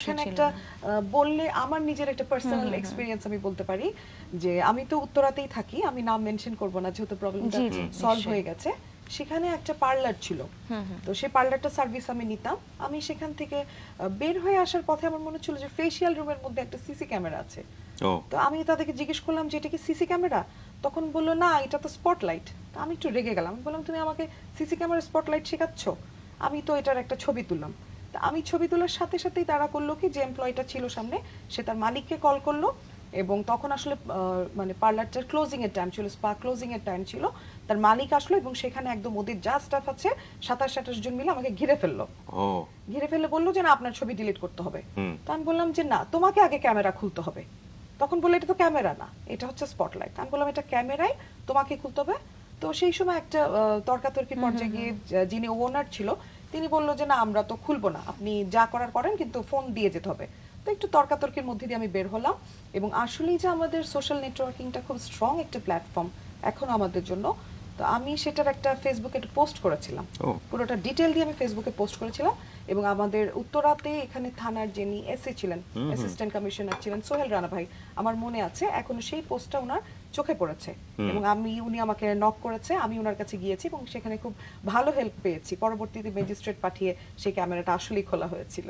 এখানে একটা বললে আমার নিজের একটা পার্সোনাল এক্সপিরিয়েন্স আমি বলতে পারি যে আমি তো উত্তরাতেই থাকি আমি নাম মেনশন করব না যেহেতু প্রবলেমটা সলভ হয়ে গেছে। সেখানে একটা পার্লার ছিল। তো সেই পার্লারটা সার্ভিস আমি নিতাম। আমি সেখান থেকে বের হয়ে আসার পথে আমার মনে হচ্ছিল যে ফেসিয়াল রুমের মধ্যে একটা সিসি ক্যামেরা আছে। তো আমি তাদেরকে জিজ্ঞেস করলাম যে এটা কি সিসি ক্যামেরা তখন বলল না এটা তো স্পটলাইট আমি একটু রেগে গেলাম। বললাম তুমি আমাকে সিসি ক্যামেরা স্পটলাইট শেখাচ্ছ? আমি তো এটার একটা ছবি তুললাম। তা আমি ছবি তোলার সাথে সাথেই তারা করল কি যে এমপ্লয়িটা ছিল সামনে সে তার মালিককে কল করল এবং তখন আসলে মানে পার্লারটার ক্লোজিং এর টাইম ছিল স্পা ক্লোজিং এর টাইম ছিল। তার মালিক আসলো এবং সেখানে একদম ওদের যা স্টাফ আছে সাতাশ আঠাশ জন মিলে আমাকে ঘিরে ফেলল। ঘিরে ফেলে বলল যে না আপনার ছবি ডিলিট করতে হবে। তো আমি বললাম যে না তোমাকে আগে ক্যামেরা খুলতে হবে। তখন বলল এটা তো ক্যামেরা না এটা হচ্ছে স্পটলাইট আমি বললাম এটা ক্যামেরায় তোমাকে খুলতে হবে। তো সেই সময় একটা আহ, তর্কাতর্কি পর্যায়ে গিয়ে যিনি ওনার ছিল তিনি বলল যে, না, আমরা তো খুলবো না। আপনি যা করার করেন, কিন্তু ফোন দিয়ে যেতে হবে। তো একটু তর্কাতর্কির মধ্যে দিয়ে আমি বের হলাম এবং আসলেই যে আমাদের সোশ্যাল নেটওয়ার্কিংটা খুব স্ট্রং একটা প্ল্যাটফর্ম এখন আমাদের জন্য। তো আমি সেটার একটা ফেসবুকে একটা পোস্ট করেছিলাম। পুরোটা ডিটেল দিয়ে আমি ফেসবুকে পোস্ট করেছিলাম এবং আমাদের উত্তরাতে এখানে থানার যিনি এসএ ছিলেন অ্যাসিস্ট্যান্ট কমিশনার ছিলেন সোহেল রানা ভাই আমার মনে আছে এখনও সেই পোস্টটা ওনার চোখে পড়েছে। এবং আমি উনি আমাকে নক করেছে আমি ওনার কাছে গিয়েছি এবং সেখানে খুব ভালো হেল্প পেয়েছি। পরবর্তীতে ম্যাজিস্ট্রেট পাঠিয়ে সেই ক্যামেরাটা আসলেই খোলা হয়েছিল।